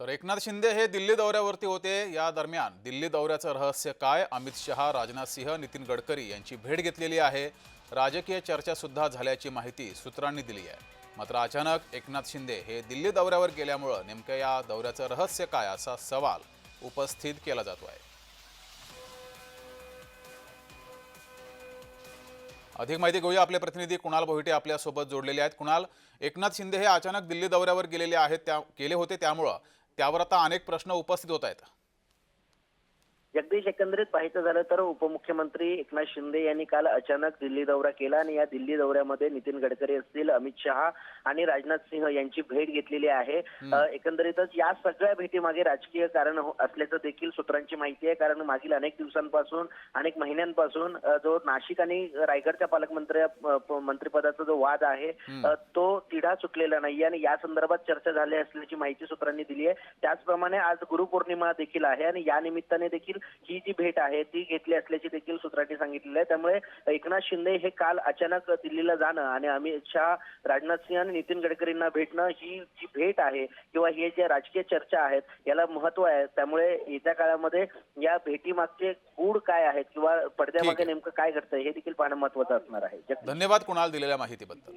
तर एकनाथ शिंदे हे दिल्ली दौऱ्यावरती होते. या दरम्यान दिल्ली दौऱ्याचं रहस्य काय? अमित शहा राजनाथ सिंह नितीन गडकरी यांची भेट घेतलेली आहे. राजकीय चर्चा सुद्धा झाल्याची माहिती सूत्रांनी दिली आहे. मात्र अचानक एकनाथ शिंदे हे दिल्ली दौऱ्यावर गेल्यामुळं नेमक्या या दौऱ्याचं रहस्य काय असा सवाल उपस्थित केला जातो आहे अधिक माहिती घेऊया आपले प्रतिनिधी कुणाल बोहिटे आपल्यासोबत जोडलेले आहेत. कुणाल एकनाथ शिंदे हे अचानक दिल्ली दौऱ्यावर गेलेले आहेत त्या केले होते त्यामुळं. त्यावर आता अनेक प्रश्न उपस्थित होत आहेत. जगदीश एकंदरीत पाहायचं झालं तर उपमुख्यमंत्री एकनाथ शिंदे यांनी काल अचानक दिल्ली दौरा केला आणि या दिल्ली दौऱ्यामध्ये नितीन गडकरी असतील अमित शहा आणि राजनाथ सिंह यांची भेट घेतलेली आहे. एकंदरीतच या सगळ्या भेटीमागे राजकीय कारण हो- असल्याचं देखील सूत्रांची माहिती आहे. कारण मागील अनेक दिवसांपासून अनेक महिन्यांपासून जो नाशिक आणि रायगडच्या पालकमंत्री मंत्रिपदाचा जो वाद आहे तो तिढा सुटलेला नाही आणि या संदर्भात चर्चा झाली असल्याची माहिती सूत्रांनी दिली आहे. त्याचप्रमाणे आज गुरुपौर्णिमा देखील आहे आणि या निमित्ताने देखील ही जी भेट आहे ती घेतली असल्याची देखील सूत्रांनी सांगितलेलं आहे त्यामुळे एकनाथ शिंदे हे काल अचानक दिल्लीला जाणं आणि अमित शहा राजनाथ सिंह आणि नितीन गडकरींना भेटणं ही जी भेट आहे किंवा हे जे राजकीय चर्चा आहेत याला महत्त्व आहे त्यामुळे येत्या काळामध्ये या भेटीमागचे गूढ काय आहेत किंवा पडद्यामागे. नेमकं काय घडतंय हे देखील पाहणं महत्वाचं असणार आहे. धन्यवाद कुणाल दिलेल्या माहितीबद्दल